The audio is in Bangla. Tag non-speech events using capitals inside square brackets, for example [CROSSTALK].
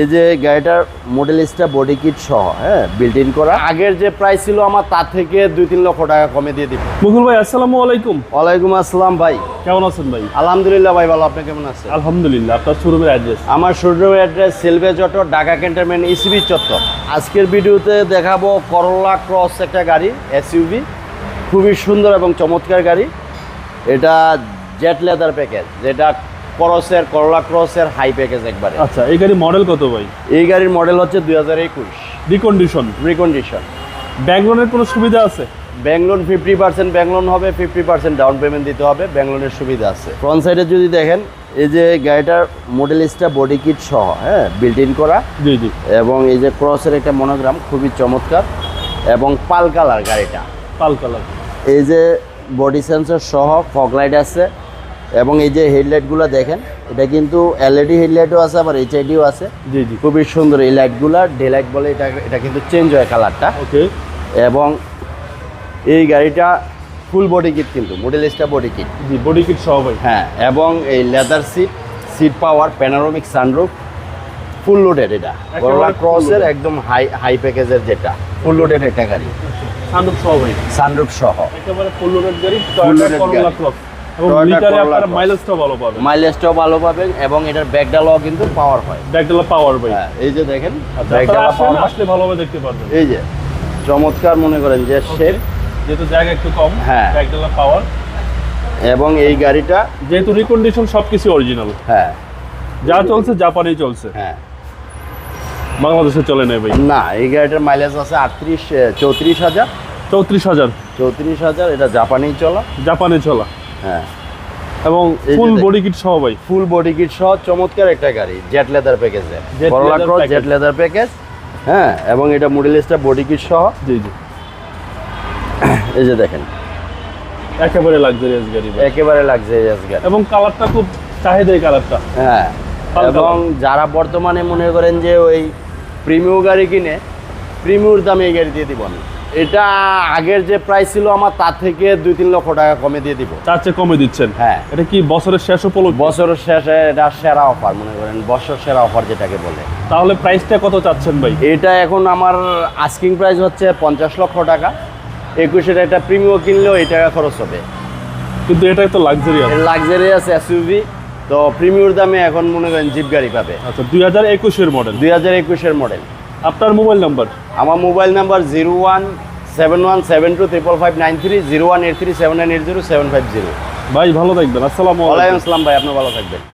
এই যে গাড়িটার মডেলিস্টটা বডি কিট সহ হ্যাঁ বিল্ট ইন করা। আগের যে প্রাইস ছিল আমার তার থেকে দুই তিন লক্ষ টাকা কমে দিয়ে দিব। মুকুল ভাই আসসালামু আলাইকুম। ওয়ালাইকুম আসসালাম ভাই। কেমন আছেন ভাই? আলহামদুলিল্লাহ ভাই ভালো। আপনি কেমন আছেন? আলহামদুলিল্লাহ আপনার শোরুমের অ্যাড্রেস আমার শোরুমের address salvage auto Dhaka cantonment ECB চত্বর। আজকের ভিডিওতে দেখাবো করলা ক্রস একটা গাড়ি এসইউভি খুবই সুন্দর এবং চমৎকার গাড়ি। এটা জেট লেদার প্যাকেজ যেটা ক্রসের করলা ক্রসের হাই প্যাকেজ একবারে। আচ্ছা এই গাড়ি মডেল কত ভাই? এই গাড়ির মডেল হচ্ছে দুই হাজার একুশ। রিকন্ডিশন রিকন্ডিশন ব্যাংক লোনের কোনো সুবিধা আছে? Bank loan fifty percent bank loan হবে ফিফটি পার্সেন্ট ডাউন পেমেন্ট দিতে হবে ব্যাংক লোনের সুবিধা আছে। ফ্রন্ট সাইডে যদি দেখেন এই যে গাড়িটার মডেল মডেলিস্টটা বডি কিট সহ হ্যাঁ বিল্ট ইন করা। জি জি। এবং এই যে ক্রসের একটা মনোগ্রাম খুবই চমৎকার। এবং পাল কালার গাড়িটা। পাল কালার এই যে বডি সেন্সর সহ ফগ লাইট আছে। এবং এই যে হেডলাইটগুলো দেখেন এটা কিন্তু এলইডি হেডলাইটও আছে আবার এইচআইডিও আছে। জি জি। খুবই সুন্দর এই লাইটগুলো ডে লাইট বলে এটা এটা কিন্তু চেঞ্জ হয় কালারটা ওকে। এবং এই গাড়িটা ফুল বডি কিট কিন্তু modellista body kit G body kit সহ ভাই। হ্যাঁ এবং এই leather seat seat power panoramic sunroof full loaded এটা। করলা ক্রসের একদম হাই হাই প্যাকেজের যেটা ফুল লোডেড একটা গাড়ি। সানরুফ সহ ভাই। সানরুফ সহ। একেবারে ফুল লোডেড গাড়ি loaded করলা ক্রস মাইলেজটাও ভালো পাবেন। মাইলেজটাও ভালো পাবেন এবং এটার ব্যাকডালাও কিন্তু পাওয়ার হয়। ব্যাকডালা পাওয়ার ভাই। এই যে দেখেন আচ্ছা ব্যাকডালা পাওয়ার আসলে ভালোভাবে দেখতে পারবেন। এই যে চমৎকার মনে করেন যে শেপ যেহেতু জায়গা একটু কম হ্যাঁ। ব্যাকডালা পাওয়ার এবং এই গাড়িটা যেহেতু রিকন্ডিশন সবকিছু অরিজিনাল হ্যাঁ। যা চলছে জাপানি চলছে। হ্যাঁ। বাংলাদেশে চলে নেই ভাই। না এই গাড়িটার মাইলেজ আছে আটত্রিশ চৌত্রিশ হাজার। চৌত্রিশ হাজার। চৌত্রিশ হাজার এটা জাপানি চলা। জাপানে চলা। হ্যাঁ। এবং ফুল বডি কিট সহ ভাই। ফুল বডি কিট সহ চমৎকার একটা গাড়ি জেট লেদার প্যাকেজে করলা ক্রস জেট লেদার প্যাকেজ হ্যাঁ এবং এটা মডেলিস্টটা বডি কিট সহ। জি জি। [COUGHS] এই যে দেখেন। একেবারে লাক্সারিয়াস গাড়ি একেবারে লাক্সারিয়াস গাড়ি। এবং কালারটা খুব চাহিদা কালারটা হ্যাঁ এবং যারা বর্তমানে মনে করেন যে ওই প্রিমিও গাড়ি কিনে প্রিমিওর দামে এই গাড়ি দিয়ে দিব আমি। এটা আগের যে প্রাইস ছিল আমার তার থেকে দুই তিন লক্ষ টাকা কমে দিয়ে দিব। তার চেয়ে কমে দিচ্ছেন? হ্যাঁ। এটা কি বছরের শেষ উপলক্ষে? বছরের শেষে এটা সেরা অফার মনে করেন বছর সেরা অফার যেটাকে বলে। তাহলে প্রাইসটা কত চাচ্ছেন ভাই? এটা এখন আমার আস্কিং প্রাইস হচ্ছে পঞ্চাশ লক্ষ টাকা। একুশের একটা প্রিমিও কিনলেও এই টাকা খরচ হবে। কিন্তু এটাই তো লাক্সারিয়াস লাক্সারিয়াস এসইউভি তো প্রিমিওর দামে এখন মনে করেন জিপ গাড়ি পাবে। আচ্ছা দুই হাজার একুশের মডেল দুই হাজার একুশের মডেল আপনার মোবাইল নাম্বার? আমার mobile number zero one seven one seven two triple five nine three zero one eight three seven nine eight zero seven five zero. ভাই ভালো থাকবেন। আসসালামু আলাইকুম। আসসালাম ভাই আপনার ভালো থাকবেন।